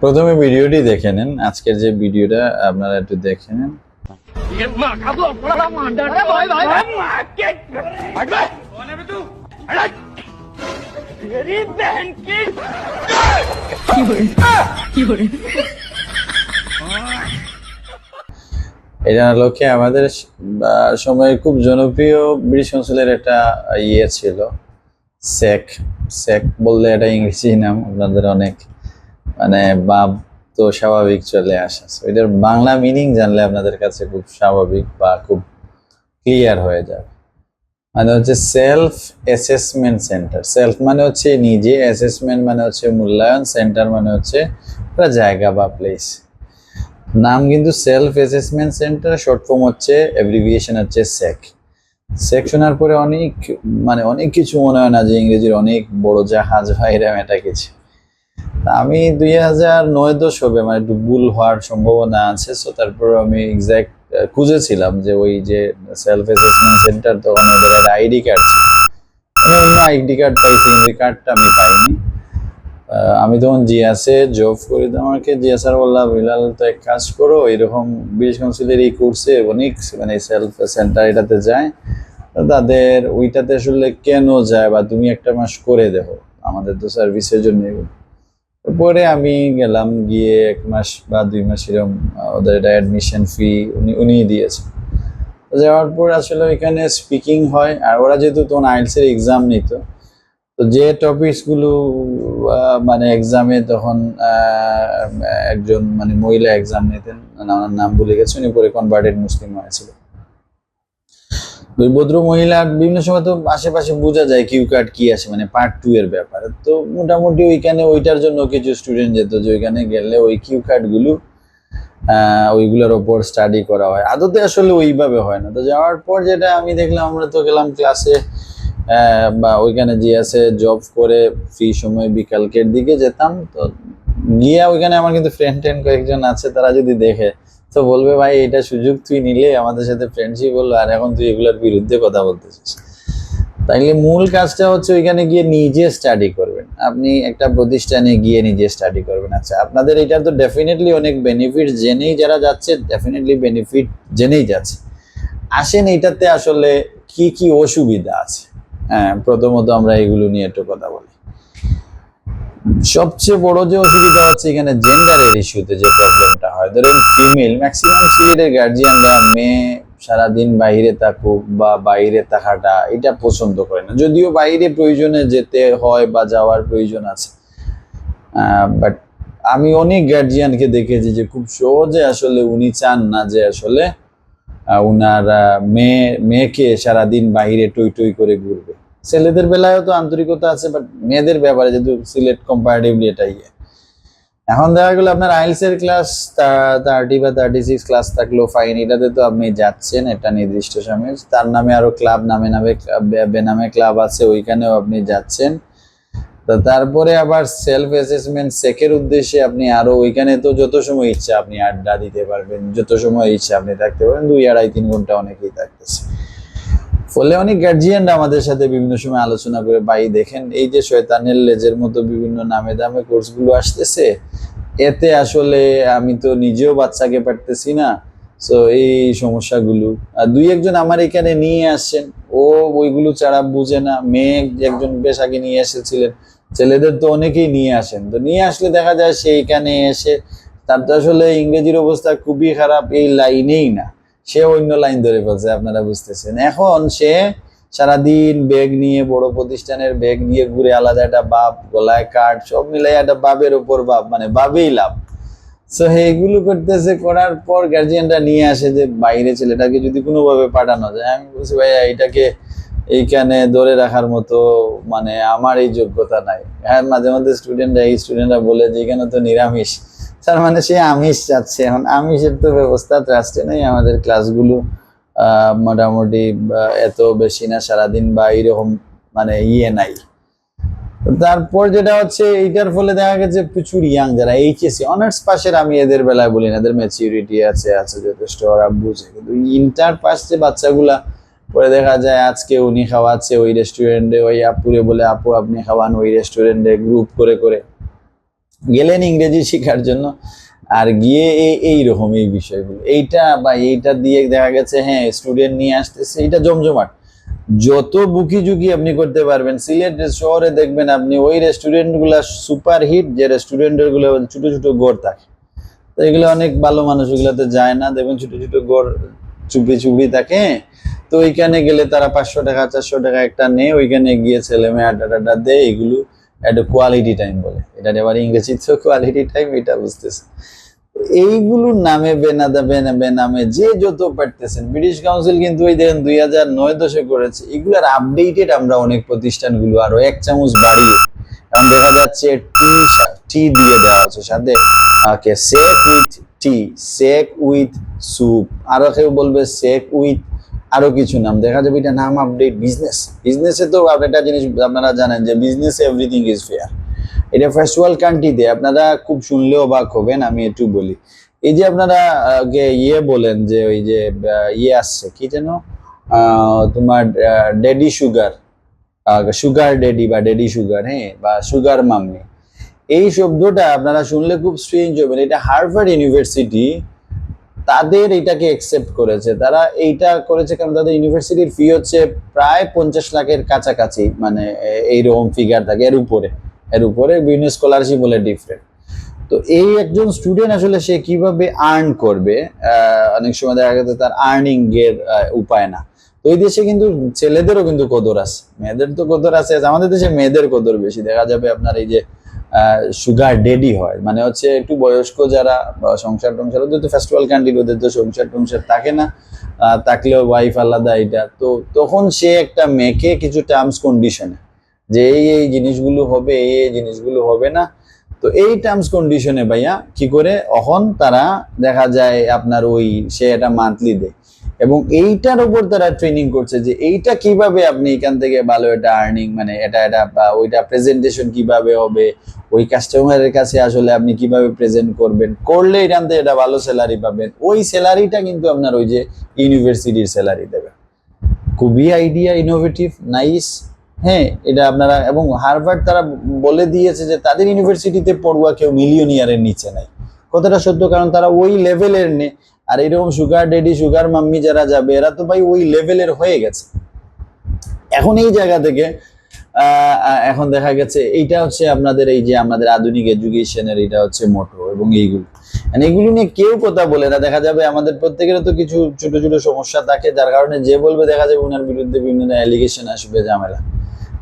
প্রথমে ভিডিওটি দেখে নেন। আজকের যে ভিডিওটা, আপনারা একটু দেখে নেন। এটা লক্ষ্যে আমাদের স- বা সময়ে খুব জনপ্রিয় ব্রিটিশ অঞ্চলের একটা ইয়ে ছিল। সেক সেক বললে এটা ইংরেজি নাম, আপনাদের অনেক মানে বাপ তো স্বাভাবিক চলে আসা। এটার বাংলা মিনিং জানলে আপনাদের কাছে খুব স্বাভাবিক বা খুব ক্লিয়ার হয়ে যাবে। মানে হচ্ছে সেলফ অ্যাসেসমেন্ট সেন্টার সেলফ মানে হচ্ছে নিজে অ্যাসেসমেন্ট মানে হচ্ছে মূল্যায়ন সেন্টার মানে হচ্ছে একটা জায়গা বা প্লেস নাম কিন্তু self assessment centre short form হচ্ছে অ্যাব্রিভিয়েশন হচ্ছে সেক সেক শোনার পরে অনেক মানে অনেক কিছু মনে হয় না যে ইংরেজির অনেক বড় জাহাজ বা এরকম এটা কিছু আমি দুই হাজার নয় দশ হবে মানে একটু ভুল হওয়ার সম্ভাবনা আছে। সো তারপর আমি এক্সাক্ট খুঁজেছিলাম যে ওই যে সেলফ অ্যাসেসমেন্ট সেন্টার তখন ওদের একটা আইডি কার্ড ছিল। আমি অন্য আইডি কার্ড পাইছি, কিন্তু কার্ডটা আমি পাইনি। আমি তখন জিয়াসে জব করি, তো আমাকে জিয়াসার বললাম বিলাল তো এক কাজ করো, এরকম ব্রিটিশ কাউন্সিলের এই কোর্সে অনেক মানে সেলফ সেন্টার এটাতে যায়। তাদের, ওইটাতে আসলে কেন যায় বা তুমি একটা মাস করে দেখো। আমাদের তো সার্ভিসের জন্য পরে আমি গেলাম গিয়ে এক মাস বা দুই মাস এরকম ওদের এটা অ্যাডমিশন ফি উনি, উনিই দিয়েছেন যাওয়ার পর আসলে ওইখানে স্পিকিং হয়, আর ওরা যেহেতু তখন আইএলসের এক্সাম নিত, তো যে টপিকসগুলো মানে এক্সামে তখন একজন মানে মহিলা এক্সাম নিতেন, ওনার নাম ভুলে গেছে, উনি পরে কনভার্টেড মুসলিম হয়েছিল। ওই ভদ্র মহিলা বিভিন্ন সময় তো আশেপাশে বোঝা যায় কিউ কার্ড কি আসে মানে পার্ট টু এর ব্যাপারে। তো মোটামুটি ওইখানে ওইটার জন্য কিছু স্টুডেন্ট যেত যে ওইখানে গেলে ওই কিউ কার্ডগুলো ওইগুলোর ওপর স্টাডি করা হয়। আদতে আসলে ওইভাবে হয় না। তো যাওয়ার পর যেটা আমি দেখলাম, আমরা তো গেলাম ক্লাসে বা ওইখানে যে আছে জব করে ফ্রি সময় বিকালকের দিকে যেতাম। তো গিয়ে ওইখানে আমার কিন্তু ফ্রেন্ড ট্রেন্ড কয়েকজন আছে, তারা যদি দেখে তো বলবে, ভাই, এটা সুযোগ তুই নিলে আমাদের সাথে ফ্রেন্ডশিপ হলো, আর এখন তুই এগুলোর বিরুদ্ধে কথা বলতেছিস। তাইলে মূল কাজটা হচ্ছে ওইখানে গিয়ে নিজে স্টাডি করবেন। আপনি একটা প্রতিষ্ঠানে গিয়ে নিজে স্টাডি করবেন। আচ্ছা আপনাদের এটা তো ডেফিনেটলি অনেক বেনিফিট জেনেই যারা যাচ্ছে ডেফিনেটলি বেনিফিট জেনেই যাচ্ছে। আসেন, এটাতে আসলে কি কি অসুবিধা আছে? হ্যাঁ প্রথমত আমরা এগুলো নিয়ে একটু কথা বলি। সবচেয়ে বড় যে অসুবিধা হচ্ছে এখানে জেন্ডারের ইস্যুতে যে প্রবলেমটা হয়। ধরেন ফিমেল ম্যাক্সিমাম সিলেটের গার্জিয়ানরা মেয়ে সারাদিন বাইরে থাকুক বা বাইরে থাকাটা এটা পছন্দ করে না। যদিও বাইরে প্রয়োজনে যেতে হয় বা যাওয়ার প্রয়োজন আছে। বাট আমি অনেক গার্জিয়ানকে দেখেছি যে খুব সহজে আসলে উনি চান না যে আসলে উনার মেয়ে, মেয়েকে সারাদিন বাইরে টই টই করে ঘুরবে। ছেলেদের বেলায়ও তো আন্তরিকতা আছে বাট মেয়েদের ব্যাপারে যেহেতু সিলেট কম্পারেটিভলি এটাই। ইয়ে। এখন দেখা গেলো আপনার আইএলস এর ক্লাস থার্টি বা থার্টি সিক্স ক্লাস থাকলেও ফাইন এটাতে তো আপনি যাচ্ছেন একটা নির্দিষ্ট সময়। তার নামে আরও ক্লাব নামে নামে বেনামে ক্লাব আছে, ওইখানেও আপনি যাচ্ছেন। তো তারপরে আবার সেলফ অ্যাসেসমেন্ট সেকের উদ্দেশ্যে আপনি আরও ওইখানে তো যত সময় ইচ্ছা আপনি আড্ডা দিতে পারবেন, যত সময় ইচ্ছা আপনি থাকতে পারবেন, দুই আড়াই, তিন ঘণ্টা অনেকেই থাকতেছে। ফলে অনেক গার্জিয়ানরা আমাদের সাথে বিভিন্ন সময় আলোচনা করে, ভাই, দেখেন এই যে শয়তানের লেজের মতো বিভিন্ন নামে দামে কোর্সগুলো আসতেছে, এতে আসলে আমি তো নিজেও বাচ্চাকে পারতেছি না সো এই সমস্যাগুলো। আর দুই একজন আমার এখানে নিয়ে আসছেন ও ওইগুলো ছাড়া বুঝে না, মেয়ে একজন বেশ আগে নিয়ে এসেছিলেন, ছেলেদের তো অনেকেই নিয়ে আসেন, তো নিয়ে আসলে দেখা যায় সেইখানে এসে, তার তো আসলে ইংরেজির অবস্থা খুবই খারাপ, এই লাইনেই না। সে অন্য লাইন ধরে ফেলছে, আপনারা বুঝতেছেন। এখন সে সারাদিন ব্যাগ নিয়ে, বড় প্রতিষ্ঠানের ব্যাগ নিয়ে ঘুরে আলাদা একটা বাপ, গলায় কাঠ, সব মিলাই একটা বাপের উপর বাপ মানে বাবেই লাভ। সো এইগুলো করতেছে, করার পর গার্জিয়ানরা নিয়ে আসে যে, বাইরে ছেলেটাকে যদি কোনোভাবে পাঠানো যায়। আমি বলছি, ভাইয়া, এটাকে এইখানে ধরে রাখার মতো মানে আমার এই যোগ্যতা নাই। হ্যাঁ মাঝে মাঝে স্টুডেন্টরা এই স্টুডেন্টরা বলে যে, এখানে তো নিরামিষ। তার মানে সে আমিষ চাচ্ছে। এখন আমিষের তো ব্যবস্থা ট্রাস্টে নেই আমাদের ক্লাসগুলো মোটামুটি এত বেশি না, সারাদিন বা এইরকম মানে ইয়ে নাই। তারপর যেটা হচ্ছে, এইটার ফলে দেখা গেছে প্রচুর ইয়াং যারা এইচএসসি অনার্স পাশের আমি এদের বেলায় বলি না, এদের ম্যাচিউরিটি আছে আছে যথেষ্ট, ওরা বুঝে। কিন্তু ইন্টার পাস যে বাচ্চাগুলা, পরে দেখা যায় আজকে উনি খাওয়াচ্ছে ওই রেস্টুরেন্টে ওই আপুরে বলে, আপু, আপনি খাওয়ান ওই রেস্টুরেন্টে গ্রুপ করে করে। গেলেন ইংরেজি শেখার জন্য। আর গিয়ে এই- এইরকম এই বিষয়গুলো। এইটা বা এইটা দিয়ে দেখা গেছে হ্যাঁ স্টুডেন্ট নিয়ে আসতেছে, এইটা জমজমাট। যত বুকি ঝুঁকি আপনি করতে পারবেন, সিলেট শহরে দেখবেন আপনি ওই রেস্টুরেন্টগুলা সুপার হিট যে রেস্টুরেন্টেরগুলো ছোট ছোট গড় থাকে। তো এগুলো অনেক ভালো মানুষ ওগুলাতে যায় না। দেখবেন ছোট ছোট গড় চুপি চুপি থাকে। তো ওইখানে গেলে তারা পাঁচশো টাকা, চারশো টাকা একটা নেয়। ওইখানে গিয়ে ছেলে মেয়ে আড্ডা টাড্ডা দেয়, এগুলো একটা কোয়ালিটি টাইম বলে। এটা এবার ইংরেজি তো কোয়ালিটি টাইম এটা বুঝতেছে। এইগুলোর নামে, বেনাদা, বেনা, বেনামে যে যত পারতেছেন ব্রিটিশ কাউন্সিল কিন্তু ওই দেখেন দুই হাজার নয় দশে করেছে। এগুলার আপডেটেড আমরা অনেক প্রতিষ্ঠানগুলো আরও এক চামচ বাড়িয়ে এখন দেখা যাচ্ছে টি টি দিয়ে দেওয়া আছে সাথে সেক with tea sec with soup আরও কেউ বলবে সেক উইথ আরও কিছু নাম। দেখা যাবে এটা নাম আপডেট বিজনেস বিজনেসে তো একটা জিনিস আপনারা জানেন যে বিজনেস এভরিথিং ইজ ফেয়ার এটা ফার্স্ট ওয়ার্ল্ড কান্ট্রিতে আপনারা খুব শুনলেও অবাক হবেন, আমি একটু বলি। এই যে আপনারা ইয়ে বলেন যে ওই যে ইয়ে আসছে, কি যেন তোমার ডেডি সুগার সুগার ডেডি বা ডেডি সুগার হ্যাঁ বা সুগার মাম্মি এই শব্দটা আপনারা শুনলে খুব স্ট্রেঞ্জ হবেন। এটা হার্ভার্ড ইউনিভার্সিটি তাদের এটাকে একসেপ্ট করেছে। তারা এইটা করেছে কারণ তাদের ইউনিভার্সিটির ফি হচ্ছে প্রায় পঞ্চাশ লাখের কাছাকাছি মানে এইরকম ফিগার থাকে, এর উপরে। এর উপরে বিভিন্ন স্কলারশিপ বলে ডিফারেন্ট তো এই একজন স্টুডেন্ট আসলে সে কীভাবে আর্ন করবে অনেক সময় দেখা গেছে তার আর্নিং এর উপায় না। তো এই দেশে কিন্তু ছেলেদেরও কিন্তু কদর আছে, মেয়েদের তো কদর আছে, আমাদের দেশে মেয়েদের কদর বেশি। দেখা যাবে আপনার এই যে সুগার ডেডি হয়। মানে হচ্ছে একটু বয়স্ক যারা সংসার টংসার, ওদের তো ফেস্টিভ্যাল ক্যান্ডিড ওদের তো সংসার টংসার থাকে না। থাকলেও ওয়াইফ আলাদা এটা। তো তখন সে একটা মেয়েকে কিছু টার্মস কন্ডিশনে যে এই এই জিনিসগুলো হবে, এই এই জিনিসগুলো হবে না। তো এই টার্মস কন্ডিশনে ভাইয়া কি করে? অখন তারা দেখা যায় আপনার ওই সে এটা মান্থলি দেয়। এবং এইটার উপর তারা ট্রেনিং করছে যে এইটা কীভাবে আপনি এখান থেকে ভালো এটা আর্নিং মানে এটা এটা, বা ওইটা প্রেজেন্টেশন কীভাবে হবে, ওই কাস্টমারের কাছে আসলে আপনি কীভাবে প্রেজেন্ট করবেন, করলে এখান থেকে এটা ভালো স্যালারি পাবেন। ওই স্যালারিটা কিন্তু আপনার ওই যে ইউনিভার্সিটির স্যালারি দেবে। খুবই আইডিয়া ইনোভেটিভ নাইস হ্যাঁ এটা আপনারা, এবং হার্ভার্ড তারা বলে দিয়েছে যে তাদের ইউনিভার্সিটিতে পড়ুয়া কেউ মিলিয়নিয়ারের নিচে নাই। কথাটা সত্য, কারণ তারা ওই লেভেলের আর এরকম সুগার ডেডি সুগার মাম্মি যারা যাবে, এরা তো ভাই ওই লেভেলের হয়ে গেছে। এখন এই জায়গা থেকে এখন দেখা গেছে, এইটা হচ্ছে আপনাদের এই যে আমাদের আধুনিক এডুকেশনের এটা হচ্ছে মোটো এবং এইগুলো। এগুলো নিয়ে কেউ কথা বলে না। দেখা যাবে আমাদের প্রত্যেকের তো কিছু ছোট ছোট সমস্যা থাকে, যার কারণে যে বলবে দেখা যাবে ওনার বিরুদ্ধে বিভিন্ন অ্যালিগেশন আসবে, ঝামেলা।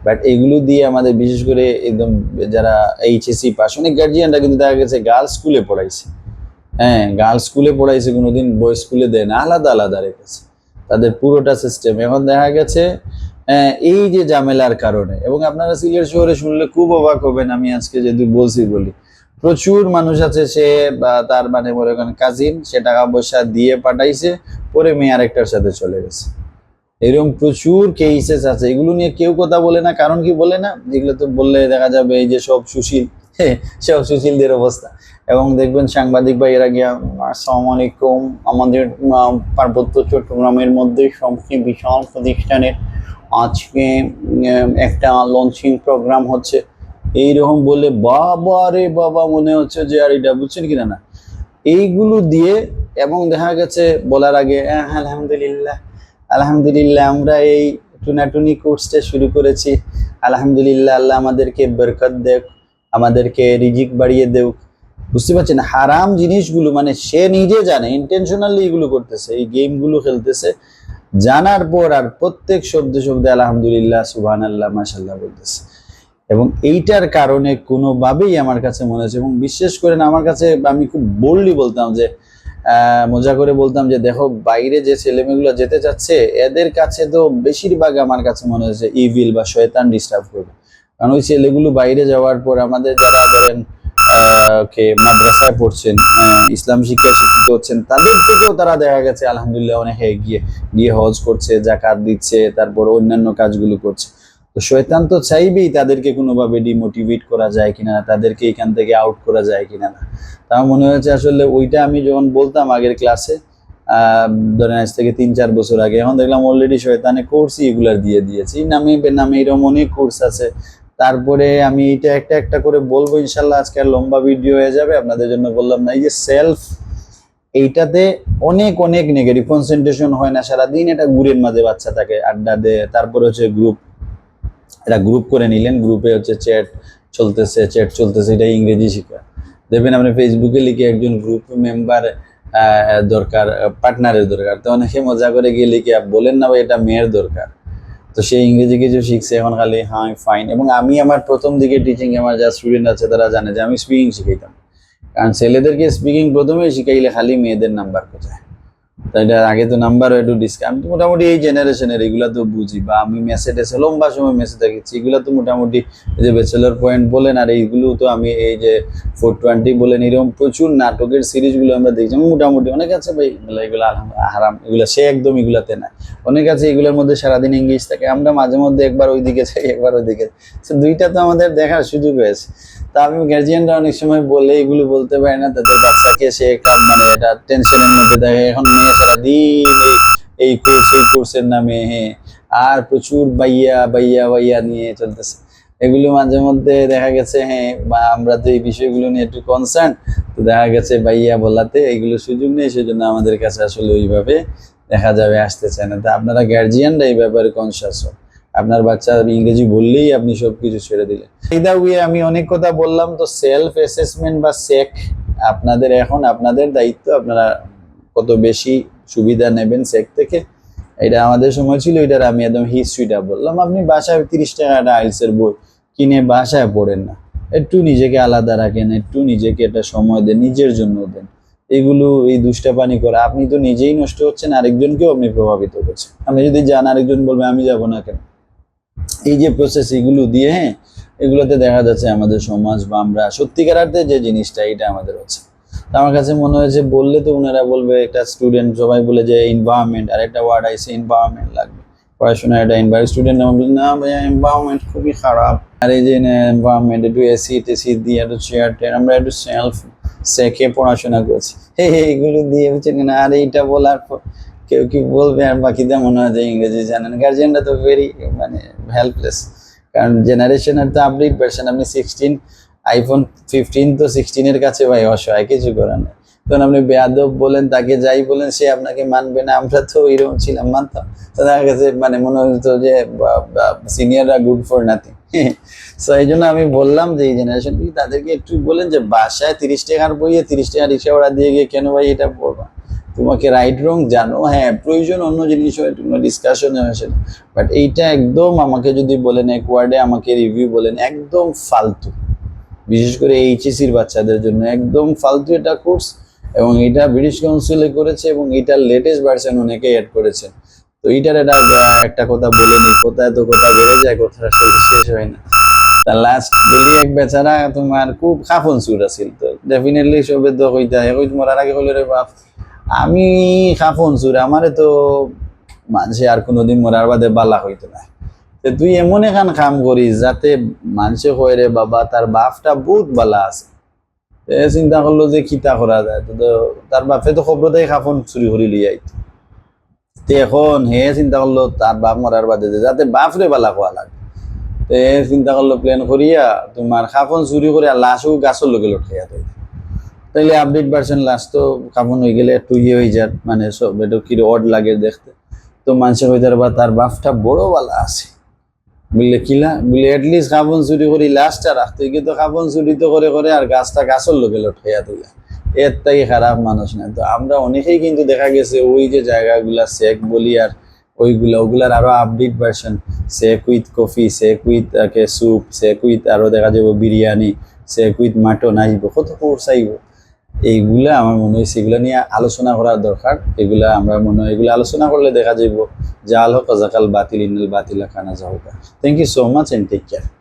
বাট এগুলো দিয়ে আমাদের বিশেষ করে একদম যারা এইচএসসি পাস অনেক গার্জিয়ানরা কিন্তু দেখা গেছে গার্লস স্কুলে পড়াইছে। হ্যাঁ গার্লস স্কুলে পড়াইছে কোনোদিন বয়েজ স্কুলে দেয় না আলাদা আলাদা রেখেছে। তাদের পুরোটা সিস্টেম এখন দেখা গেছে আহ, এই যে ঝামেলার কারণে এবং আপনারা সিলেট শহরে শুনলে খুব অবাক হবেন আমি আজকে যদি বলছি বলি। প্রচুর মানুষ আছে সে বা তার মানে মনে করেন কাজিন সে টাকা পয়সা দিয়ে পাঠাইছে পরে মেয়ে আরেকটার সাথে চলে গেছে। এরকম প্রচুর কেসেস আছে এগুলো নিয়ে কেউ কথা বলে না কারণ কি বলে না? যেগুলো তো বললে দেখা যাবে এই যে সব সুশীল। হ্যাঁ, সব সুশীলদের অবস্থা। এবং দেখবেন সাংবাদিক ভাইয়েরা গিয়া আসসালামু আলাইকুম। আমাদের পার্বত্য চট্টগ্রামের মধ্যে সবচেয়ে বিশাল প্রতিষ্ঠানের আজকে একটা লঞ্চিং প্রোগ্রাম হচ্ছে। এইরকম বলে বাবা রে বাবা মনে হচ্ছে যে আর এটা বুঝছেন কিনা না? এইগুলো দিয়ে এবং দেখা গেছে বলার আগে "আহ, আলহামদুলিল্লাহ আলহামদুলিল্লাহ আমরা এই টুনাটুনি কোর্সটা শুরু করেছি। আলহামদুলিল্লাহ আল্লাহ আমাদেরকে বরকত দেখ। আমাদেরকে রিজিক বাড়িয়ে দেও বুঝতে পারছেন? হারাম জিনিসগুলো মানে সে নিজে জানে ইন্টেনশনালি এগুলো করতেছে, এই গেমগুলো খেলতেছে। জানার পর আর প্রত্যেক শব্দে শব্দে আলহামদুলিল্লাহ সুবহান আল্লাহ মাসাল্লাহ বলতেছে। এবং এইটার কারণে কোনোভাবেই আমার কাছে মনে হচ্ছে, এবং বিশেষ করে না, আমার কাছে আমি খুব বোল্ডলি বলতাম যে মজা করে বলতাম যে, দেখো, বাইরে যে ছেলেমেয়েগুলো যেতে চাচ্ছে, এদের কাছে তো বেশিরভাগ আমার কাছে মনে হচ্ছে ইভিল বা শয়তান ডিস্টার্ব করবে। কারণ ওই ছেলেগুলো বাইরে যাওয়ার পর আমাদের যারা ধরেন কে, মাদ্রাসায় পড়ছেন ইসলাম শিক্ষায় শিক্ষিত হচ্ছেন, তাদের থেকেও তারা দেখা গেছে, আলহামদুলিল্লাহ অনেক এগিয়ে গিয়ে হজ করছে, জাকাত দিচ্ছে, তারপর অন্যান্য কাজগুলো করছে। তো শয়তান তো চাইবেই তাদেরকে কোনোভাবে ডিমোটিভেট করা যায় কিনা, তাদেরকে এখান থেকে আউট করা যায় কিনা না। তা মনে হয়েছে আসলে ওইটা আমি যখন বলতাম আগের ক্লাসে ধরেন আজ থেকে তিন চার বছর আগে, এখন দেখলাম অলরেডি শয়তানে কোর্সই এগুলার দিয়ে দিয়েছি। নামে নামে এরকম অনেক কোর্স আছে তারপরে আমি এটা একটা একটা করে বলব, ইনশাল্লাহ আজকে আর লম্বা ভিডিও হয়ে যাবে। আপনাদের জন্য বললাম না, এই যে সেলফ এইটাতে অনেক অনেক নেগেটিভ কনসেন্ট্রেশন হয় না, সারাদিন এটা গ্রুপের মাঝে বাচ্চা থাকে, আড্ডা দেয়। তারপরে হচ্ছে গ্রুপ এটা গ্রুপ করে নিলেন গ্রুপে হচ্ছে চ্যাট চলতেছে চ্যাট চলতেছে, এটা ইংরেজি শেখা। দেখবেন আপনি ফেসবুকে লিখে একজন গ্রুপ মেম্বার দরকার পার্টনারের দরকার। তো অনেকে মজা করে গিয়ে লিখে, বলেন না ভাই, এটা মেয়ের দরকার। তো সে ইংরেজি কিছু শিখছে, এখন খালি হাই ফাইন এবং আমি আমার প্রথম দিকে টিচিং আমার যা স্টুডেন্ট আছে তারা জানে যে আমি স্পিকিং শিখাইতাম। কারণ ছেলেদেরকে স্পিকিং প্রথমেই শিখাইলে খালি মেয়েদের নাম্বার কোথায় তো এটা আগে তো নাম্বার একটু ডিসকাউন্ট আমি তো মোটামুটি এই জেনারেশনের এগুলা তো বুঝি। বা আমি মেসে টেসে লম্বা সময় মেসে থাকি এগুলো তো মোটামুটি যে ব্যাচেলার পয়েন্ট বলেন, আর এইগুলো তো আমি এই যে ফোর টোয়েন্টি বলেন, এরকম প্রচুর নাটকের সিরিজগুলো আমরা দেখছি। মোটামুটি অনেক আছে ভাই, এগুলো হারাম। এগুলো সে একদম এগুলাতে না অনেক আছে এগুলোর মধ্যে সারাদিন ইংলিশ থাকে। আমরা মাঝে মধ্যে একবার ওইদিকে যাই, একবার ওইদিকে তো দুইটা তো আমাদের দেখার সুযোগ হয়েছে। তা আমি গার্জিয়ানরা অনেক সময় বলে এগুলো বলতে পারি না। তাদের বাচ্চাকে সে একটা মানে এটা টেনশনের মধ্যে দেখে এখন মেয়ে সারাদিন এই এই কোর্স এই কোর্সের নামে হ্যাঁ। আর প্রচুর বাইয়া বাইয়া বাইয়া নিয়ে চলতেছে। এগুলো মাঝে মধ্যে দেখা গেছে হ্যাঁ বা আমরা তো এই বিষয়গুলো নিয়ে একটু কনসার্ন তো দেখা গেছে বাইয়া বলাতে এগুলো সুযোগ নেই, সেজন্য আমাদের কাছে আসলে ওইভাবে দেখা যাবে আসতে চায় না। তা আপনারা গার্জিয়ানরা এই ব্যাপারে কনসাস হন। আপনার বাচ্চা ইংরেজি বললেই আপনি সব কিছু ছেড়ে দিলেন। এইদা উইয়ে আমি অনেক কথা বললাম, তো সেলফ অ্যাসেসমেন্ট বা সেক আপনাদের এখন, আপনাদের দায়িত্ব, আপনারা কত বেশি সুবিধা নেবেন সেক থেকে? এটা আমাদের সময় ছিল, এটার আমি একদম হিস্ট্রিটা বললাম। আপনি বাসায় তিরিশ টাকা একটা আইলসের বই কিনে বাসায় পড়েন না। একটু নিজেকে আলাদা রাখেন, একটু নিজেকে একটা সময় দেন, নিজের জন্য দেন। এগুলো এই দুষ্টাপানি করা আপনি তো নিজেই নষ্ট হচ্ছেন, আরেকজনকেও আপনি প্রভাবিত করছেন। আপনি যদি যান, আরেকজন বলবে, আমি যাব না কেন? এই যে প্রসেস এগুলো দিয়ে হ্যাঁ এগুলোতে দেখা যাচ্ছে আমাদের সমাজ বা আমরা সত্যিকার যে জিনিসটা, এটা আমাদের হচ্ছে। আমার কাছে মনে হয়েছে বললে তো ওনারা বলবে, একটা স্টুডেন্ট সবাই বলে যে এনভায়রনমেন্ট আর একটা ওয়ার্ড আইসে এনভায়রনমেন্ট লাগবে। পড়াশোনার একটা এনভায়রনমেন্ট স্টুডেন্ট আমার বলি, না ভাইয়া এনভায়রনমেন্ট খুবই খারাপ। আর এই যে এনভায়রনমেন্ট একটু এসি টেসি দিয়ে একটু চেয়ার টেয়ার, আমরা একটু সেলফ সেকে পড়াশোনা করছি। হে এগুলো দিয়ে বুঝছেন কিনা আর এইটা বলার পর কেউ কি বলবে? আর বাকিদের মনে হয় যে ইংরেজি জানেন। গার্জিয়ানরা তো ভেরি মানে হেল্পলেস কারণ জেনারেশনের তো আপডেট ভার্সন আপনি সিক্সটিন আইফোন ফিফটিন তো সিক্সটিনের কাছে ভাই অসহায়, কিছু করার নেই। তখন আপনি বেয়াদব বলেন, তাকে যাই বলেন, সে আপনাকে মানবে না। আমরা তো এরকম ছিলাম, মানতাম। তো দেখা গেছে মানে মনে হতো যে সিনিয়ররা গুড ফর নাথিং সো এই জন্য আমি বললাম যে, এই জেনারেশন তাদেরকে একটু বলেন যে, বাসায় তিরিশ টাকার বইয়ে তিরিশ টাকা রিক্সা ভাড়া দিয়ে গিয়ে কেন ভাই এটা পড়বা? তোমাকে রাইট রং জানো? হ্যাঁ প্রয়োজন অন্য জিনিস হয় ডিসকাশন হয়েছে বাট এইটা একদম আমাকে যদি বলেন, এক ওয়ার্ডে আমাকে রিভিউ বলেন, একদম ফালতু। বিশেষ করে এইচএসির বাচ্চাদের জন্য একদম ফালতু এটা কোর্স এবং এটা ব্রিটিশ কাউন্সিলে করেছে এবং এটার লেটেস্ট ভার্সন অনেকেই অ্যাড করেছে। তো এইটার এটা একটা কথা বলে নি কোথায় তো কথা বেড়ে যায় কথা আসলে শেষ হয় না। তা লাস্ট বলি এক বেচারা তোমার খুব খাফন সুর আছিল তো। ডেফিনেটলি সবে তো কইতা কই মরার আগে হইলে রে বাপ। আমি খাফন সুর আমারে তো মানুষে আর কোনোদিন মরার বাদে বালা হইতো না। তুই এমন এখান কাম করিস যাতে মানুষে কয় রে বাবা, তার বাপটা বহুত বালা আছে। চিন্তা করল যে কিতা করা যায়? তো তো তার বাপে তো খবরতেই খাফন চুরি করি লিয়ে আইতো। তো এখন হে চিন্তা করল তার বাপ মরার বাদে যে যাতে বাপরে বালা খোয়া লাগে। তো চিন্তা করল প্ল্যান করিয়া তোমার খাফন চুরি করে লাশও গাছের লগে লটকাইয়া দেয় তাইলে আপডেট ভার্সন লাস্ট তো কাপন হয়ে গেলে একটু ইয়ে হয়ে যার মানে সব একটু কি অড লাগে দেখতে। তো মানুষের হইতে বা তার বাপটা বড় বালা আছে। বুঝলে কিলা বুঝলে এটলিস্ট কাপন চুরি করি লাস্টটা রাখতো কিন্তু কাপন চুরি তো করে করে আর গাছটা গাছের লোকে লটকাইয়া তুলে এর থেকে খারাপ মানুষ না তো আমরা অনেকেই কিন্তু দেখা গেছে, ওই যে জায়গাগুলা সেক বলি আর ওইগুলা, ওগুলার আরও update version sec with coffee sec with soup sec with আরও দেখা যাব বিরিয়ানি সেক উইথ মাটন আসব কত কোর্স আইব। এইগুলা আমার মনে হয় সেগুলো নিয়ে আলোচনা করার দরকার। এগুলা আমরা মনে হয়, এগুলো আলোচনা করলে দেখা যাইব যে আলহ জাকাল বাতিল ইনাল বাতিল খানা যাহোকা thank you so much and take care